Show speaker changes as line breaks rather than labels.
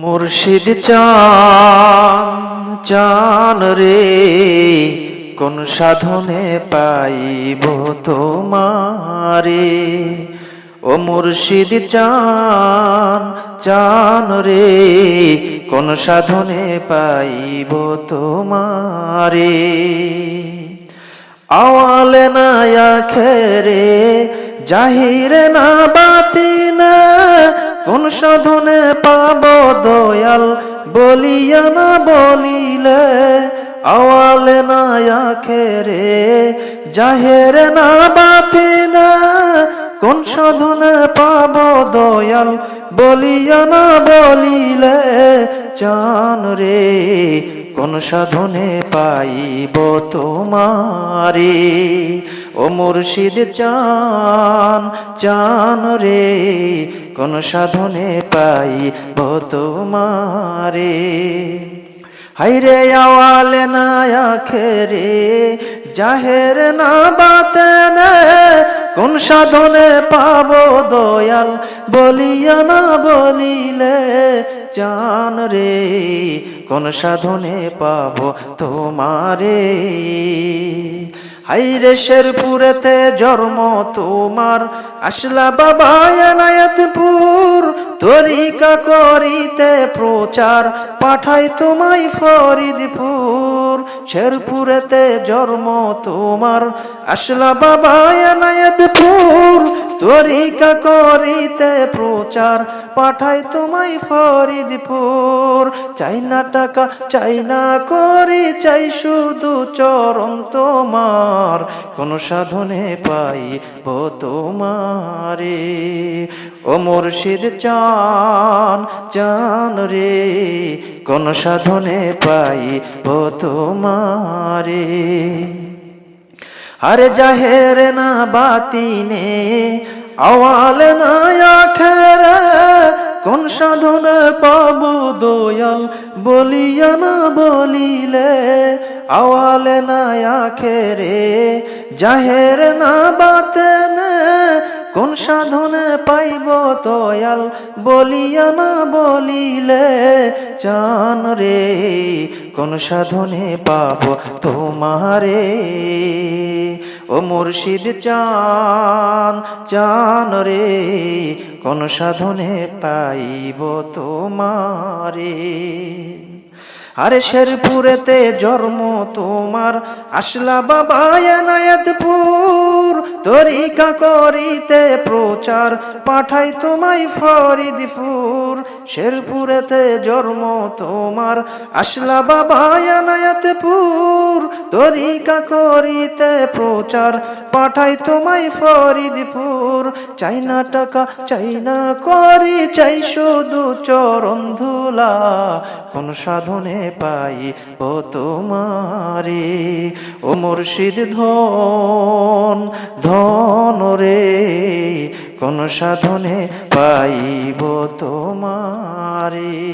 মুর্শিদ চান চান রে, কোন সাধনে পাইব তোমারে? ও মুর্শিদ চান চান রে, কোন সাধনে পাইব তোমারে? আওয়ালে না আখেরে, জাহিরে না বাতি না কোন সাধনে পাব দয়াল বলিয়া না বলিলে আওয়ালে না আখেরে, জাহের না বাতিনা কোন সাধনে পাব দয়াল বলিয়া না বলিলে চান রে কোন সাধনে পাইব তোমারে ও মুর্শিদ চান চান রে কোন সাধনে পাইব তোমারে হাইরে আওয়ালে না আখেরে জাহের না বাতেনে কোন সাধনে পাবো দয়াল বলিয়া না বলিলে, জান রে, কোন সাধনে পাব তোমারে? হাইরে শেরপুরেতে জন্ম তোমার, আসলা বাবা এনায়তপুর। তরিকা করিতে প্রচার পাঠাই তোমায় ফরিদপুর। শেরপুরেতে জন্ম তোমার, আসলা বাবা এনায়তপুর। তরিকা করিতে প্রচার পাঠাই তোমায় ফরিদপুর। চাই না টাকা, চাই না করি, চাই শুধু চরণ তোমার। কোন সাধনে পাই ও তোমারে। ও মুর্শিদ চান চান রে, কোন সাধনে পাই ও তোমারে। আরে জাহের না বাতিনে আওয়াল না আখেরে কোন সাধনে পাবো দয়াল, বলিয়া না বলিলে? আওয়ালে না আখেরে জাহের না বাতেনে, কোন সাধনে পাইব দয়াল, বলিয়া না বলিলে? চান রে, কোন সাধনে পাব তোমারে? ও মুর্শিদ চান চান রে, কোন সাধনে পাইব তোমারে। আরে শেরপুরেতে জন্ম তোমার, আসলা বাবা এনায়তপুর। তরিকা করিতে প্রচার পাঠাই তোমায় ফরিদপুর। শেরপুরেতে জন্ম তোমার, আসলা বাবা এনায়তপুর। তরিকা করিতে প্রচার পাঠাই তোমায় ফরিদপুর। চাই না টাকা, চাই না করি, চাই শুধু চরণ ধুলা। কোন সাধনে পাই ও তোমারে। ও মুর্শিদ ধন ধন রে। কোন সাধনে পাইব তোমারে।